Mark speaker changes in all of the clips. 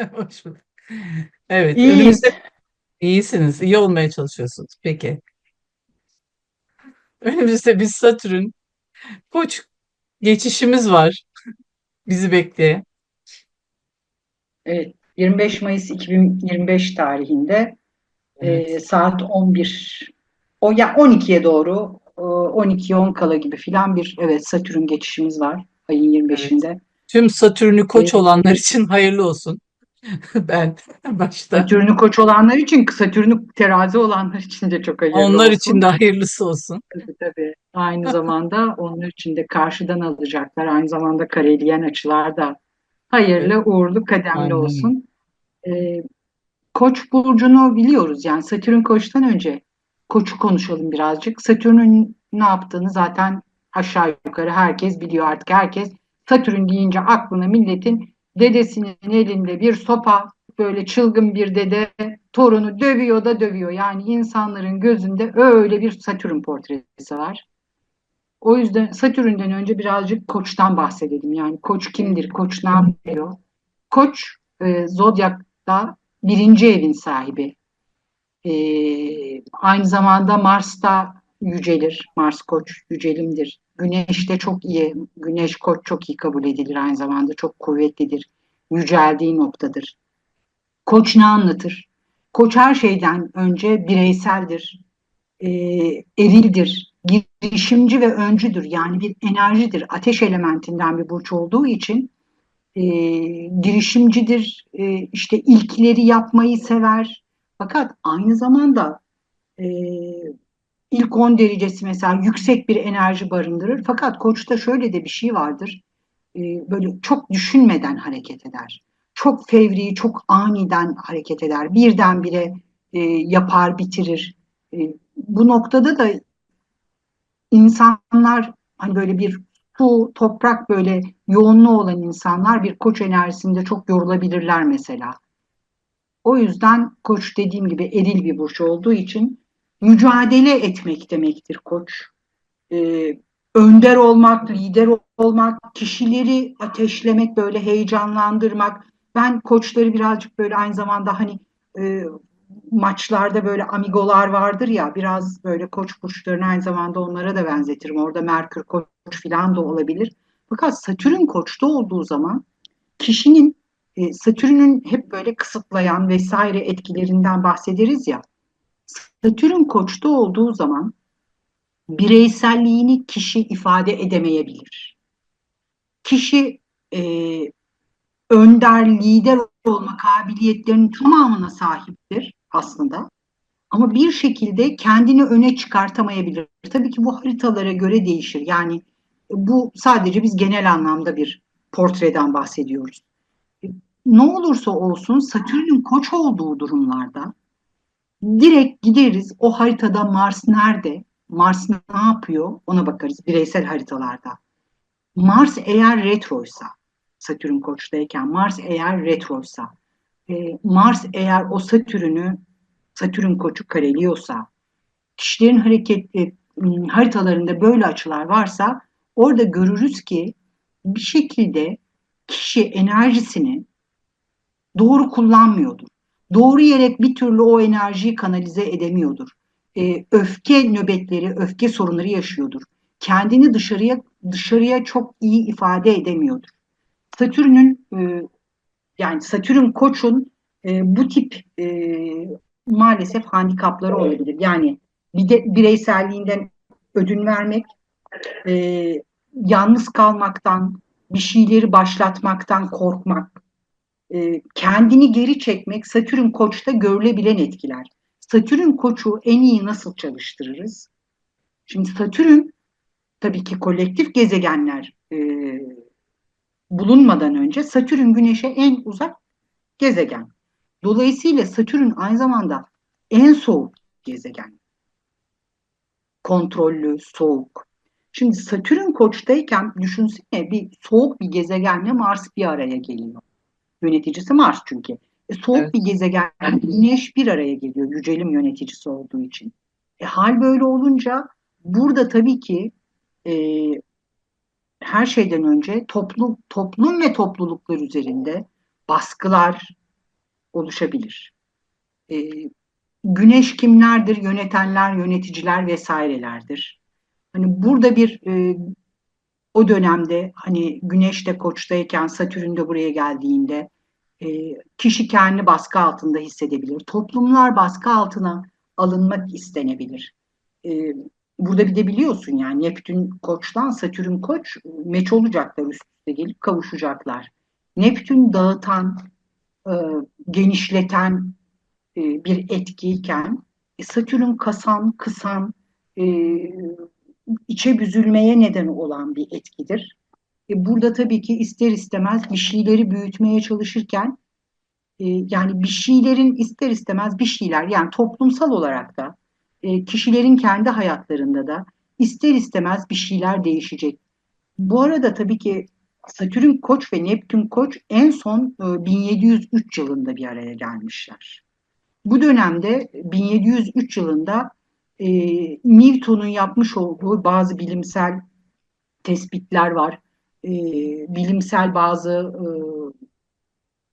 Speaker 1: Hoş bulduk. Evet,
Speaker 2: İyiyiz.
Speaker 1: önümüzde iyisiniz, iyi olmaya çalışıyorsunuz. Peki. Önümüzde bir Satürn Koç geçişimiz var bizi bekleyen.
Speaker 2: Evet, 25 Mayıs 2025 tarihinde
Speaker 1: Evet.
Speaker 2: e, saat 11 o ya 12'ye doğru e, 12'ye 10 kala gibi filan bir evet Satürn geçişimiz var ayın 25'inde.
Speaker 1: Tüm Satürn'ü Koç olanlar için hayırlı olsun. Ben başta.
Speaker 2: Satürn'ü Koç olanlar için, Satürn'ü terazi olanlar için de çok hayırlı
Speaker 1: Onlar için
Speaker 2: olsun.
Speaker 1: de hayırlısı olsun.
Speaker 2: Tabii tabii. Aynı zamanda onlar için de karşıdan alacaklar. Aynı zamanda kareleyen açılar da hayırlı, uğurlu, kademli
Speaker 1: Aynen
Speaker 2: olsun. Ee, Koç burcunu biliyoruz. Yani Satürn Koç'tan önce Koç'u konuşalım birazcık. Satürn'ün ne yaptığını zaten aşağı yukarı herkes biliyor artık. Herkes Satürn deyince aklına milletin dedesinin elinde bir sopa, böyle çılgın bir dede torunu dövüyor da dövüyor. Yani insanların gözünde öyle bir Satürn portresi var. O yüzden Satürn'den önce birazcık Koç'tan bahsedelim. Yani Koç kimdir? Koç ne yapıyor? Koç e, Zodyak'ta birinci evin sahibi. E, aynı zamanda Mars'ta yücelir. Mars Koç yücelimdir. Güneş de çok iyi. Güneş Koç çok iyi kabul edilir aynı zamanda. Çok kuvvetlidir. Yüceldiği noktadır. Koç ne anlatır? Koç her şeyden önce bireyseldir. E, erildir. Girişimci ve öncüdür. Yani bir enerjidir. Ateş elementinden bir burç olduğu için e, girişimcidir, e, işte ilkleri yapmayı sever. Fakat aynı zamanda e, ilk 10 derecesi mesela yüksek bir enerji barındırır. Fakat koçta şöyle de bir şey vardır. E, böyle çok düşünmeden hareket eder. Çok fevri, çok aniden hareket eder. Birdenbire e, yapar, bitirir. E, bu noktada da insanlar hani böyle bir su, toprak böyle yoğunluğu olan insanlar bir koç enerjisinde çok yorulabilirler mesela. O yüzden koç dediğim gibi eril bir burç olduğu için mücadele etmek demektir koç. Ee, önder olmak, lider olmak, kişileri ateşlemek, böyle heyecanlandırmak. Ben koçları birazcık böyle aynı zamanda hani e, maçlarda böyle amigolar vardır ya biraz böyle koç burçlarını aynı zamanda onlara da benzetirim. Orada Merkür koç falan da olabilir. Fakat Satürn koçta olduğu zaman kişinin e, Satürn'ün hep böyle kısıtlayan vesaire etkilerinden bahsederiz ya. Satürn koçta olduğu zaman bireyselliğini kişi ifade edemeyebilir. Kişi e, önder, lider olma kabiliyetlerinin tamamına sahiptir aslında. Ama bir şekilde kendini öne çıkartamayabilir. Tabii ki bu haritalara göre değişir. Yani bu sadece biz genel anlamda bir portreden bahsediyoruz. Ne olursa olsun Satürn'ün koç olduğu durumlarda direkt gideriz o haritada Mars nerede? Mars ne yapıyor? Ona bakarız bireysel haritalarda. Mars eğer retroysa, Satürn koçtayken Mars eğer retroysa, e, Mars eğer o Satürn'ü Satürn koçu kareliyorsa, kişilerin hareket e, haritalarında böyle açılar varsa orada görürüz ki bir şekilde kişi enerjisini doğru kullanmıyordur. Doğru yere bir türlü o enerjiyi kanalize edemiyordur. E, öfke nöbetleri, öfke sorunları yaşıyordur. Kendini dışarıya dışarıya çok iyi ifade edemiyordur. Satürn'ün e, yani Satürn koçun e, bu tip e, maalesef handikapları olabilir. Yani bir de bireyselliğinden ödün vermek, e, yalnız kalmaktan, bir şeyleri başlatmaktan korkmak, e, kendini geri çekmek Satürn koçta görülebilen etkiler. Satürn koçu en iyi nasıl çalıştırırız? Şimdi Satürn tabii ki kolektif gezegenler e, bulunmadan önce Satürn Güneş'e en uzak gezegen. Dolayısıyla Satürn aynı zamanda en soğuk gezegen. Kontrollü, soğuk. Şimdi Satürn koçtayken düşünsene bir soğuk bir gezegenle Mars bir araya geliyor. Yöneticisi Mars çünkü. E, soğuk
Speaker 1: Evet.
Speaker 2: bir gezegen Güneş bir araya geliyor yücelim yöneticisi olduğu için. E, hal böyle olunca burada tabii ki e, her şeyden önce toplum, toplum ve topluluklar üzerinde baskılar, oluşabilir. E, güneş kimlerdir? Yönetenler, yöneticiler vesairelerdir. Hani burada bir e, o dönemde hani Güneş de Koç'tayken Satürn de buraya geldiğinde e, kişi kendini baskı altında hissedebilir. Toplumlar baskı altına alınmak istenebilir. E, burada bir de biliyorsun yani Neptün Koç'tan Satürn Koç meç olacaklar üst üste gelip kavuşacaklar. Neptün dağıtan, e, genişleten e, bir etkiyken e, Satürn kasan, kısan, e, içe büzülmeye neden olan bir etkidir. E, burada tabii ki ister istemez bir şeyleri büyütmeye çalışırken e, yani bir şeylerin ister istemez bir şeyler yani toplumsal olarak da e, kişilerin kendi hayatlarında da ister istemez bir şeyler değişecek. Bu arada tabii ki Satürn Koç ve Neptün Koç en son e, 1703 yılında bir araya gelmişler. Bu dönemde 1703 yılında e, Newton'un yapmış olduğu bazı bilimsel tespitler var. E, bilimsel bazı e,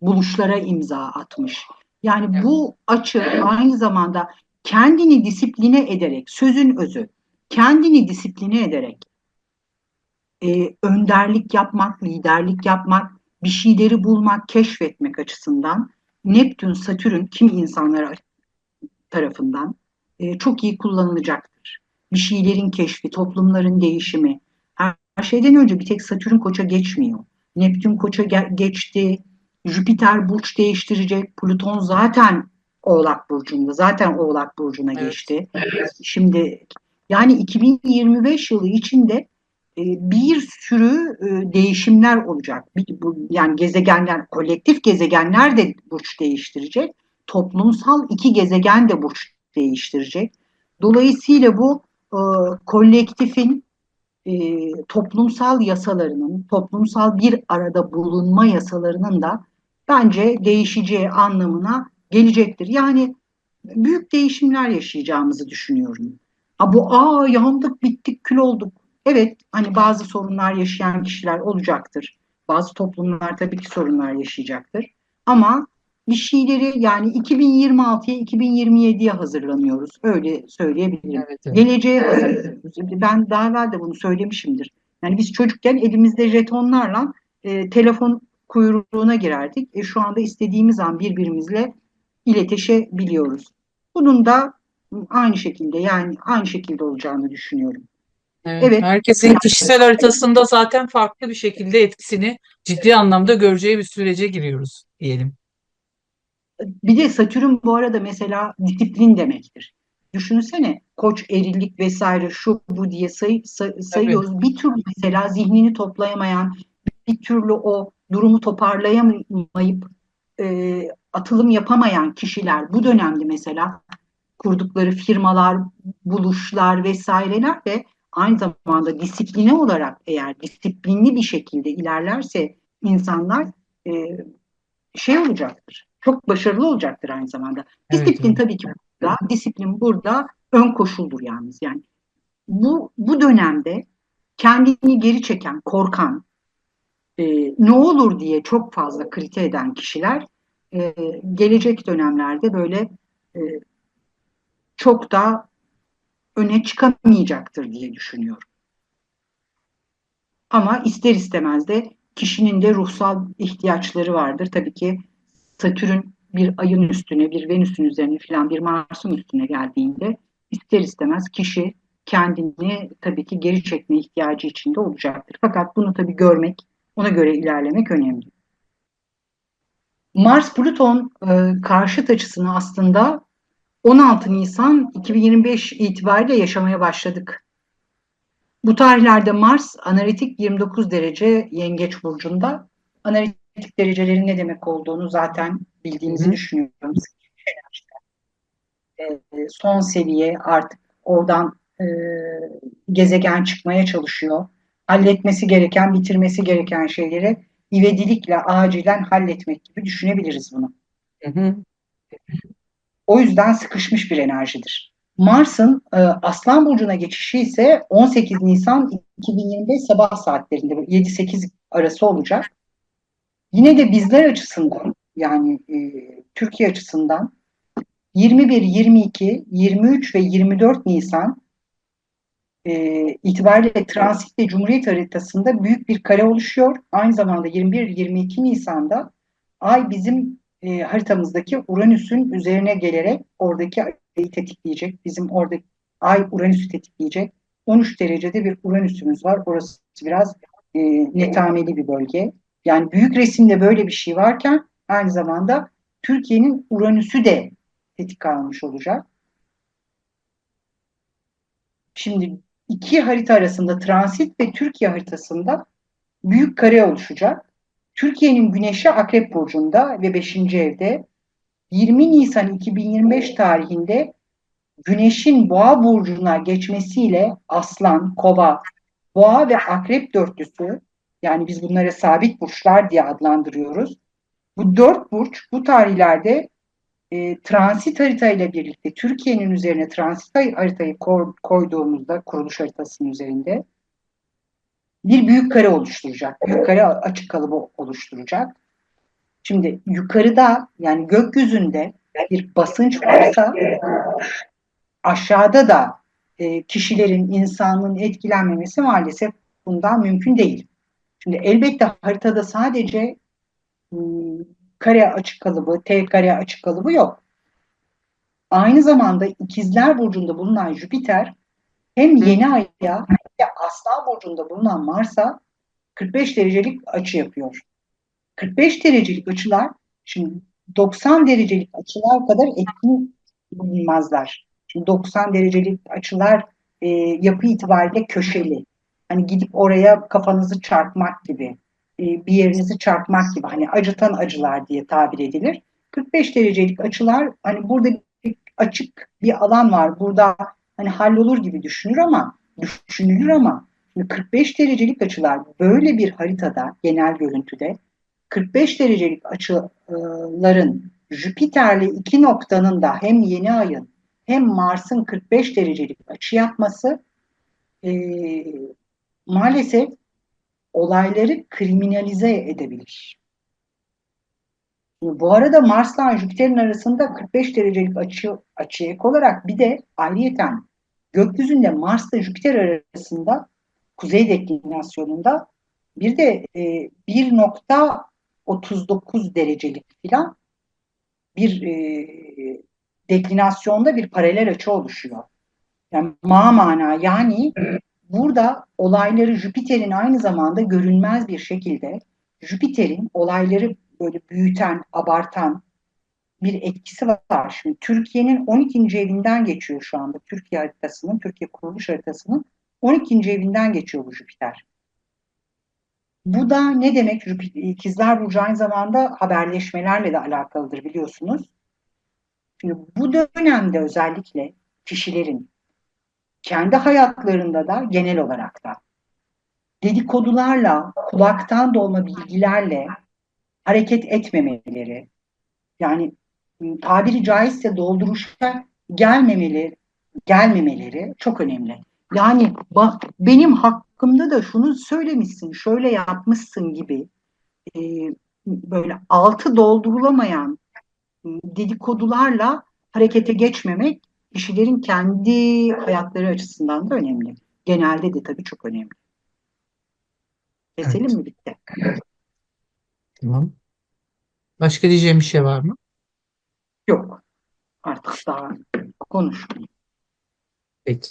Speaker 2: buluşlara imza atmış. Yani bu açı aynı zamanda kendini disipline ederek, sözün özü, kendini disipline ederek e, önderlik yapmak, liderlik yapmak, bir şeyleri bulmak, keşfetmek açısından Neptün, Satürn kim insanlar tarafından e, çok iyi kullanılacaktır. Bir şeylerin keşfi, toplumların değişimi. Her, şeyden önce bir tek Satürn koça geçmiyor. Neptün koça ge- geçti, Jüpiter burç değiştirecek, Plüton zaten Oğlak burcunda, zaten Oğlak burcuna
Speaker 1: Evet.
Speaker 2: geçti. Şimdi yani 2025 yılı içinde e, bir sürü e, değişimler olacak. Yani gezegenler, kolektif gezegenler de burç değiştirecek. Toplumsal iki gezegen de burç değiştirecek. Dolayısıyla bu e, kolektifin e, toplumsal yasalarının, toplumsal bir arada bulunma yasalarının da bence değişeceği anlamına gelecektir. Yani büyük değişimler yaşayacağımızı düşünüyorum. Ha bu aa yandık, bittik, kül olduk. Evet, hani bazı sorunlar yaşayan kişiler olacaktır. Bazı toplumlar tabii ki sorunlar yaşayacaktır. Ama bir şeyleri yani 2026'ya 2027'ye hazırlanıyoruz. Öyle söyleyebilirim.
Speaker 1: Evet, evet.
Speaker 2: Geleceğe hazırlanıyoruz. Ben daha evvel de bunu söylemişimdir. Yani biz çocukken elimizde jetonlarla e, telefon kuyruğuna girerdik. E, şu anda istediğimiz an birbirimizle iletişebiliyoruz. Bunun da aynı şekilde yani aynı şekilde olacağını düşünüyorum.
Speaker 1: Evet,
Speaker 2: Evet.
Speaker 1: herkesin kişisel haritasında zaten farklı bir şekilde etkisini ciddi anlamda göreceği bir sürece giriyoruz diyelim.
Speaker 2: Bir de Satürn bu arada mesela disiplin demektir. Düşünsene koç, erillik vesaire şu bu diye say, say- sayıyoruz. Bir türlü mesela zihnini toplayamayan, bir türlü o durumu toparlayamayıp e, atılım yapamayan kişiler bu dönemde mesela kurdukları firmalar, buluşlar vesaireler de aynı zamanda disipline olarak eğer disiplinli bir şekilde ilerlerse insanlar e, şey olacaktır. Çok başarılı olacaktır aynı zamanda.
Speaker 1: Evet,
Speaker 2: Disiplin
Speaker 1: evet.
Speaker 2: tabii ki burada, disiplin burada ön koşuldur yalnız. Yani bu bu dönemde kendini geri çeken, korkan, e, ne olur diye çok fazla krite eden kişiler e, gelecek dönemlerde böyle e, çok da öne çıkamayacaktır diye düşünüyorum. Ama ister istemez de kişinin de ruhsal ihtiyaçları vardır. Tabii ki Satürn bir ayın üstüne, bir Venüs'ün üzerine falan bir Mars'ın üstüne geldiğinde ister istemez kişi kendini tabii ki geri çekme ihtiyacı içinde olacaktır. Fakat bunu tabii görmek, ona göre ilerlemek önemli. Mars-Plüton e, karşıt açısını aslında 16 Nisan 2025 itibariyle yaşamaya başladık. Bu tarihlerde Mars analitik 29 derece Yengeç burcunda. Analitik derecelerin ne demek olduğunu zaten bildiğinizi
Speaker 1: Hı hı.
Speaker 2: düşünüyorum. E, son seviye artık oradan e, gezegen çıkmaya çalışıyor. Halletmesi gereken, bitirmesi gereken şeyleri ivedilikle acilen halletmek gibi düşünebiliriz bunu.
Speaker 1: Hı hı.
Speaker 2: O yüzden sıkışmış bir enerjidir. Mars'ın e, Aslan Burcu'na geçişi ise 18 Nisan 2025 sabah saatlerinde 7-8 arası olacak. Yine de bizler açısından yani e, Türkiye açısından 21, 22, 23 ve 24 Nisan e, itibariyle transit Cumhuriyet haritasında büyük bir kare oluşuyor. Aynı zamanda 21-22 Nisan'da Ay bizim e, haritamızdaki Uranüs'ün üzerine gelerek oradaki ayı tetikleyecek. Bizim orada Ay Uranüs'ü tetikleyecek. 13 derecede bir Uranüs'ümüz var. Orası biraz e, netameli bir bölge. Yani büyük resimde böyle bir şey varken aynı zamanda Türkiye'nin Uranüs'ü de tetik almış olacak. Şimdi iki harita arasında transit ve Türkiye haritasında büyük kare oluşacak. Türkiye'nin güneşi Akrep Burcu'nda ve 5. evde 20 Nisan 2025 tarihinde güneşin Boğa Burcu'na geçmesiyle Aslan, Kova, Boğa ve Akrep dörtlüsü yani biz bunlara sabit burçlar diye adlandırıyoruz. Bu dört burç bu tarihlerde e, transit haritayla birlikte Türkiye'nin üzerine transit haritayı koyduğumuzda kuruluş haritasının üzerinde bir büyük kare oluşturacak. Büyük kare açık kalıbı oluşturacak. Şimdi yukarıda yani gökyüzünde bir basınç varsa aşağıda da e, kişilerin, insanın etkilenmemesi maalesef bundan mümkün değil. Şimdi elbette haritada sadece ıı, kare açık kalıbı, T kare açık kalıbı yok. Aynı zamanda ikizler burcunda bulunan Jüpiter hem yeni aya hem de Aslan burcunda bulunan Mars'a 45 derecelik açı yapıyor. 45 derecelik açılar şimdi 90 derecelik açılar kadar etkin bulunmazlar. Şimdi 90 derecelik açılar e, yapı itibariyle köşeli. Hani gidip oraya kafanızı çarpmak gibi e, bir yerinizi çarpmak gibi hani acıtan acılar diye tabir edilir. 45 derecelik açılar hani burada bir açık bir alan var. Burada hani hallolur gibi düşünür ama düşünülür ama 45 derecelik açılar böyle bir haritada genel görüntüde 45 derecelik açıların Jüpiter'le iki noktanın da hem yeni ayın hem Mars'ın 45 derecelik açı yapması e, maalesef olayları kriminalize edebilir. Bu arada Mars'la Jüpiter'in arasında 45 derecelik açı, açı ek olarak bir de ayrıyeten gökyüzünde Mars'la Jüpiter arasında kuzey deklinasyonunda bir de e, 1.39 derecelik filan bir e, deklinasyonda bir paralel açı oluşuyor. Yani ma mana yani burada olayları Jüpiter'in aynı zamanda görünmez bir şekilde Jüpiter'in olayları böyle büyüten, abartan bir etkisi var. Şimdi Türkiye'nin 12. evinden geçiyor şu anda. Türkiye haritasının, Türkiye kuruluş haritasının 12. evinden geçiyor bu Jüpiter. Bu da ne demek? İkizler Burcu aynı zamanda haberleşmelerle de alakalıdır biliyorsunuz. Şimdi bu dönemde özellikle kişilerin kendi hayatlarında da genel olarak da dedikodularla, kulaktan dolma bilgilerle hareket etmemeleri, yani tabiri caizse dolduruşa gelmemeleri, gelmemeleri çok önemli. Yani bak benim hakkımda da şunu söylemişsin, şöyle yapmışsın gibi e, böyle altı doldurulamayan dedikodularla harekete geçmemek kişilerin kendi hayatları açısından da önemli. Genelde de tabii çok önemli. Keselim
Speaker 1: Evet.
Speaker 2: mi bitti?
Speaker 1: Tamam. Başka diyeceğim bir şey var mı?
Speaker 2: Yok. Artık daha konuşmayayım.
Speaker 1: Peki.